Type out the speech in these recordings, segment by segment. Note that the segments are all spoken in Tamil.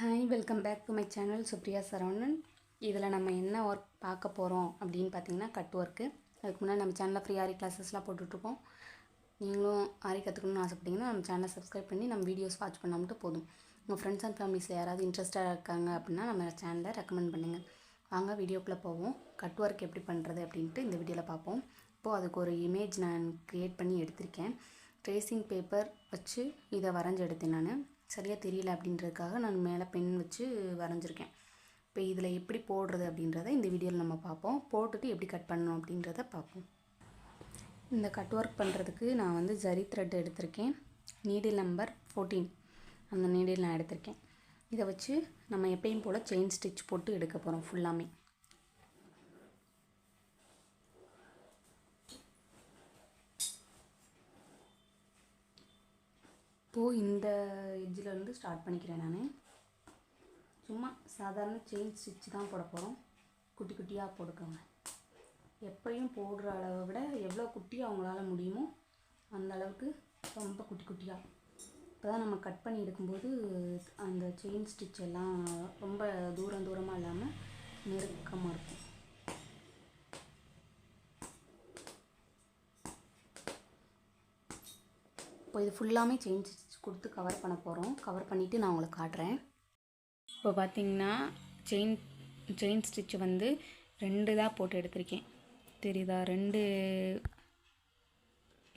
Hi welcome back to my channel Supriya Saravanan இதில் நம்ம என்ன ஒர்க் பார்க்க போகிறோம் அப்படின்னு பார்த்தீங்கன்னா கட் ஒர்க்கு அதுக்கு முன்னாடி நம்ம சேனலில் ஃப்ரீ ஆரி கிளாஸஸ்லாம் போட்டுட்ருக்கோம். நீங்களும் ஆரி கற்றுக்கணும்னு ஆசைப்பட்டீங்கன்னா நம்ம சேனலை சப்ஸ்கிரைப் பண்ணி நம்ம வீடியோஸ் வாட்ச் பண்ணாமட்டு போதும். உங்கள் ஃப்ரெண்ட்ஸ் அண்ட் ஃபேமிலிஸில் யாராவது இன்ட்ரெஸ்டாக இருக்காங்க அப்படின்னா நம்ம சேனலை ரெக்கமெண்ட் பண்ணுங்கள் வாங்க வீடியோக்குள்ளே போவோம். கட் ஒர்க் எப்படி பண்ணுறது அப்படின்ட்டு இந்த வீடியோவில் பார்ப்போம். இப்போது அதுக்கு ஒரு இமேஜ் நான் க்ரியேட் பண்ணி எடுத்திருக்கேன். ட்ரேசிங் பேப்பர் வச்சு இதை வரைஞ்சி எடுத்தேன் நான். சரியாக தெரியல அப்படின்றதுக்காக நான் மேலே பென் வச்சு வரைஞ்சிருக்கேன். இப்போ இதில் எப்படி போடுறது அப்படின்றத இந்த வீடியோவில் நம்ம பார்ப்போம். போட்டுட்டு எப்படி கட் பண்ணணும் அப்படின்றத பார்ப்போம். இந்த கட் ஒர்க் பண்ணுறதுக்கு நான் வந்து ஜரி த்ரெட் எடுத்திருக்கேன். Needle number fourteen. அந்த நீடில் நான் எடுத்திருக்கேன். இதை வச்சு நம்ம எப்பயும் போல் செயின் ஸ்டிச் போட்டு எடுக்க போகிறோம் ஃபுல்லாமே. இப்போது இந்த எட்ஜில் இருந்து ஸ்டார்ட் பண்ணிக்கிறேன் நான். சும்மா சாதாரண செயின் ஸ்டிச் தான் போட போகிறோம் குட்டி குட்டியாக போட்டுக்கோங்க. எப்பையும் போடுற அளவை விட எவ்வளோ குட்டி அவங்களால முடியுமோ அந்த அளவுக்கு ரொம்ப குட்டி குட்டியாக இப்போ தான் நம்ம கட் பண்ணி எடுக்கும்போது அந்த செயின் ஸ்டிச் எல்லாம் ரொம்ப தூரம் தூரமாக இல்லாமல் நெருக்கமாக இருக்கும். இப்போ இது ஃபுல்லாமே செயின் ஸ்டிச் கொடுத்து கவர் பண்ண போகிறோம் கவர் பண்ணிவிட்டு நான் உங்களுக்கு காட்டுறேன். இப்போ பார்த்தீங்கன்னா செயின் செயின் ஸ்டிச் வந்து ரெண்டு தான் போட்டு எடுத்திருக்கேன். தெரியுதா? ரெண்டு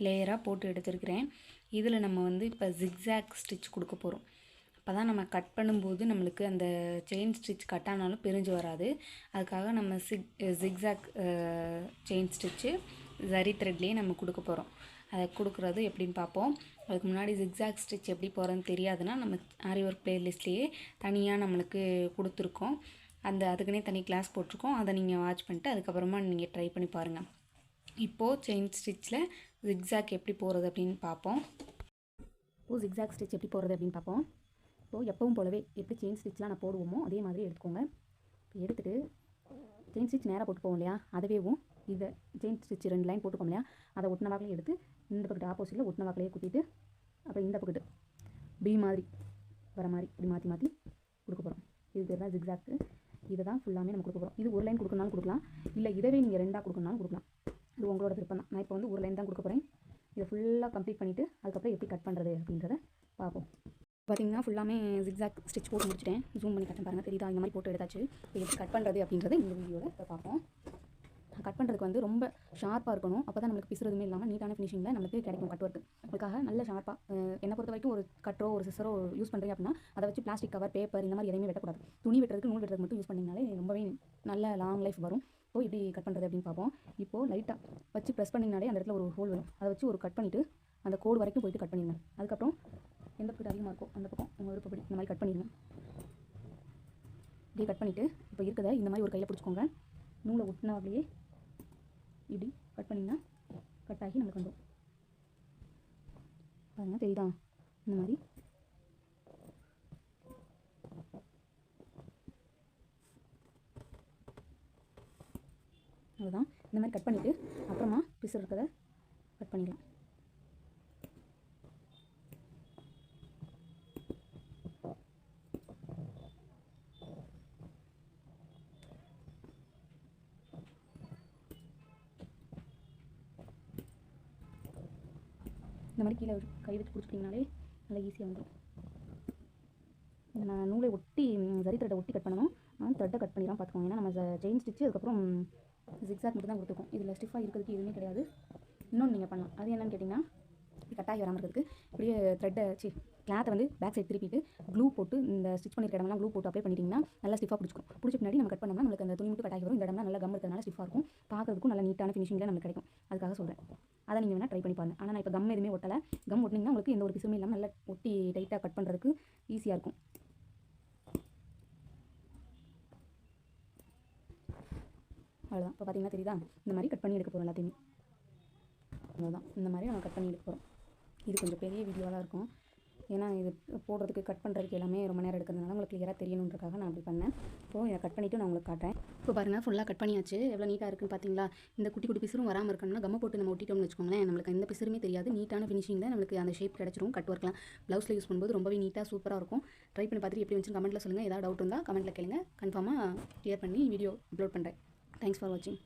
லேயராக போட்டு எடுத்திருக்கிறேன். இதில் நம்ம வந்து இப்போ ஜிக்ஸாக் ஸ்டிச் கொடுக்க போகிறோம் அப்போ தான் நம்ம கட் பண்ணும்போது நம்மளுக்கு அந்த செயின் ஸ்டிச் கட் ஆனாலும் பிரிஞ்சு வராது. அதுக்காக நம்ம zig zigzag chain stitch zari த்ரெட்லேயே நம்ம கொடுக்க போகிறோம் அதை கொடுக்குறது எப்படின்னு பார்ப்போம். அதுக்கு முன்னாடி ஜிக்ஸாக் ஸ்டிச் எப்படி போகிறதுன்னு தெரியாதுன்னா நம்ம ஆரி ஒர்க் பிளேலிஸ்ட்லேயே தனியாக நம்மளுக்கு கொடுத்துருக்கோம். அந்த அதுக்குன்னே தனி கிளாஸ் போட்டிருக்கோம். அதை நீங்கள் வாட்ச் பண்ணிட்டு அதுக்கப்புறமா நீங்கள் ட்ரை பண்ணி பாருங்கள் இப்போது செயின் ஸ்டிச்சில் ஜிக்ஸாக் எப்படி போகிறது அப்படின்னு பார்ப்போம். இப்போது ஜிக்ஸாக் ஸ்டிச் எப்படி போகிறது அப்படின்னு பார்ப்போம். இப்போது எப்பவும் போலவே எப்படி செயின் ஸ்டிச்லாம் நான் போடுவோமோ அதே மாதிரி எடுத்துக்கோங்க. இப்போ எடுத்துகிட்டு செயின் ஸ்டிச் நேராக போட்டு போவோம் இல்லையா அதுவேவும் இதை ஜெயின் ஸ்டிச் ரெண்டு லைன் போட்டுக்கோம் இல்லையா? அதை ஒட்டின வாக்கிலே எடுத்து இந்த பக்கத்து ஆப்போசிட்டில் ஒட்டின வாக்கிலேயே குத்திட்டு அப்புறம் இந்த பக்கத்து. பி மாதிரி வர மாதிரி இப்படி மாற்றி மாற்றி கொடுக்க போகிறோம் இது பேர் தான் ஜிக்ஸாக்கு இதை தான் ஃபுல்லாமே நம்ம கொடுக்க போகிறோம் இது ஒரு லைன் கொடுக்கணும்னாலும் கொடுக்கலாம். இல்லை இதவே நீங்கள் ரெண்டாக கொடுக்கணும்னாலும் கொடுக்கலாம். இது உங்களோட விருப்பம் தான். நான் இப்போ வந்து ஒரு லைன் தான் கொடுக்க போகிறேன் இதை ஃபுல்லாக கம்ப்ளீட் பண்ணிவிட்டு அதுக்கப்புறம் எப்படி கட் பண்ணுறது அப்படின்றத பார்ப்போம். பார்த்தீங்கன்னா ஃபுல்லாமே ஜிக்ஸாக் ஸ்டிச் போட்டு முடிச்சிட்டேன். ஜூம் பண்ணி கட்டேன் பாருங்கள் தெரியுதா? இந்த மாதிரி போட்டு எடுத்தாச்சு. இப்போ எப்படி கட் பண்ணுறது அப்படின்றத இந்த வீடியோவில் இப்போ பார்ப்போம். கட் பண்ணுறதுக்கு வந்து ரொம்ப ஷார்ப்பாக இருக்கணும். அப்போ தான் நம்மளுக்கு பிசுறதுமே இல்லாமல் நீட்டான ஃபினிஷிங்கில் நமக்கு கிடைக்கும் கட் ஒர்க்கு அதுக்காக நல்ல ஷார்ப்பாக என்னை பொறுத்த வரைக்கும் ஒரு கட்டரோ ஒரு சிசரோ யூஸ் பண்ணுறீங்க அப்படின்னா அதை வச்சு பிளாஸ்டிக் கவர் பேப்பர் இந்த மாதிரி எதையுமே வெட்டக்கூடாது. துணி வெட்டுறதுக்கு நூல் வெட்டுறதுக்கு மட்டும் யூஸ் பண்ணிங்கனாலே ரொம்பவே நல்ல லாங் லைஃப் வரும். இப்போ எப்படி கட் பண்ணுறது அப்படின்னு பார்ப்போம். இப்போது லைட்டாக வச்சு ப்ரெஸ் பண்ணிங்கனாலே அந்த இடத்துல ஒரு ஹோல் வரும். அதை வச்சு ஒரு கட் பண்ணிவிட்டு அந்த கோடு வரைக்கும் போயிட்டு கட் பண்ணிடுங்க. அதுக்கப்புறம் எந்த பக்கம் அதிகமாக இருக்கோ அந்த பக்கம் உங்கள் விருப்பப்படி இந்த மாதிரி கட் பண்ணிடுங்க. இப்படியே கட் பண்ணிவிட்டு இப்போ இருக்கிறத இந்த மாதிரி ஒரு கையில் பிடிச்சிக்கோங்க. நூலை ஒட்டினாலேயே இப்படி கட் பண்ணிங்கன்னா கட் ஆகி நம்மளுக்கு வந்துடும் பாருங்கள் தெரியுதா? இந்த மாதிரி. அவ்வளோதான் இந்த மாதிரி கட் பண்ணிவிட்டு அப்புறமா பிசு இருக்கிறத கட் பண்ணிடலாம். இந்த மாதிரி கீழே கை வச்சு பிடிச்சிட்டிங்கனாலே நல்லா ஈஸியாக வந்துடும் இதை நான் நூலை ஒட்டி ஜரி த்ரெட்டை ஒட்டி கட் பண்ணணும். நான் த்ரெட்டை கட் பண்ணிடலாம் பார்த்துக்கோங்க ஏன்னா நம்ம செயின் ஸ்டிச்சு அதுக்கப்புறம் ஜிக்ஸாக் மட்டும் தான் கொடுத்துருக்கோம். இதில் ஸ்டிஃபாக இருக்கிறதுக்கு எதுவுமே கிடையாது. இன்னொன்று நீங்கள் பண்ணலாம். அது என்னென்னு கேட்டிங்கன்னா கட்டாகி வராமல் இருக்கிறதுக்கு இப்படியே த்ரெட்டை சி கிளாத்தை வந்து பேக் சைடு திருப்பிட்டு க்ளூ போட்டு இந்த ஸ்டிச் பண்ணிருக்க இடம்லாம் க்ளூ போட்டு அப்ளை பண்ணிட்டீங்கன்னா நல்லா ஸ்டிஃபாக பிடிச்சிக்கும். பிடிச்ச பின்னாடி நம்ம கட் பண்ணோம்னா நம்மளுக்கு அந்த துணி மட்டும் கட்டாகி வரும். இந்த இடம்லாம் நல்லா கம் இருக்கிறதுனால ஸ்டிஃபாக இருக்கும். பார்க்குறதுக்கும் நல்ல நீட்டான ஃபினிஷிங்கில் நமக்கு கிடைக்கும். அதுக்காக சொல்கிறேன் அதை நீங்கள் வேணால் ட்ரை பண்ணி பாருங்கள் ஆனால் நான் இப்போ கம் எதுவுமே ஒட்டலை. கம் ஒட்டினீங்கன்னா உங்களுக்கு எந்த ஒரு பிசுமே இல்லாமல் நல்லா ஒட்டி டைட்டாக கட் பண்ணுறதுக்கு ஈஸியாக இருக்கும். அவ்வளோதான் இப்போ பார்த்தீங்கன்னா தெரியுதா? இந்த மாதிரி கட் பண்ணி எடுக்க போகிறோம் எல்லாத்தையுமே. அவ்வளோதான் இந்த மாதிரி நம்ம கட் பண்ணி எடுக்க போகிறோம் இது கொஞ்சம் பெரிய வீடியோவாக இருக்கும். ஏன்னா இது போடுறதுக்கு கட் பண்ணுறதுக்கு எல்லாமே ரொம்ப நேரம் எடுக்கிறதுனால உங்களுக்கு கிளியராக தெரியணுன்றக்காக நான் அப்படி பண்ணேன். இப்போது இதை கட் பண்ணிவிட்டு நான் உங்களுக்கு காட்டுறேன். இப்போ பாருங்கள் ஃபுல்லாக கட் பண்ணியாச்சு. எவ்வளோ நீட்டாக இருக்குன்னு பார்த்தீங்களா இந்த குட்டி குட்டி பிசுரும் வராமல் இருக்கணும்னா கம்மை போட்டு நம்ம ஒட்டிட்டோம்னு வச்சுக்கோங்களேன் நம்மளுக்கு எந்த பிசுருமே தெரியாது. நீட்டான ஃபினிஷிங்கில் நம்மளுக்கு அந்த ஷேப் கிடச்சிரும். கட் ஒர்க்லாம் ப்ளவுஸில் யூஸ் பண்ணும்போது ரொம்பவே நீட்டாக சூப்பராக இருக்கும். ட்ரை பண்ணி பார்த்துட்டு எப்படி வந்துச்சு கமெண்ட்டில் சொல்லுங்கள் ஏதாவது டவுட் இருந்தால் கமெண்ட்டில் கேளுங்க. கன்ஃபார்மாக கிளியர் பண்ணி வீடியோ அப்லோட் பண்ணுறேன் தேங்க்ஸ் ஃபார் வாட்சிங்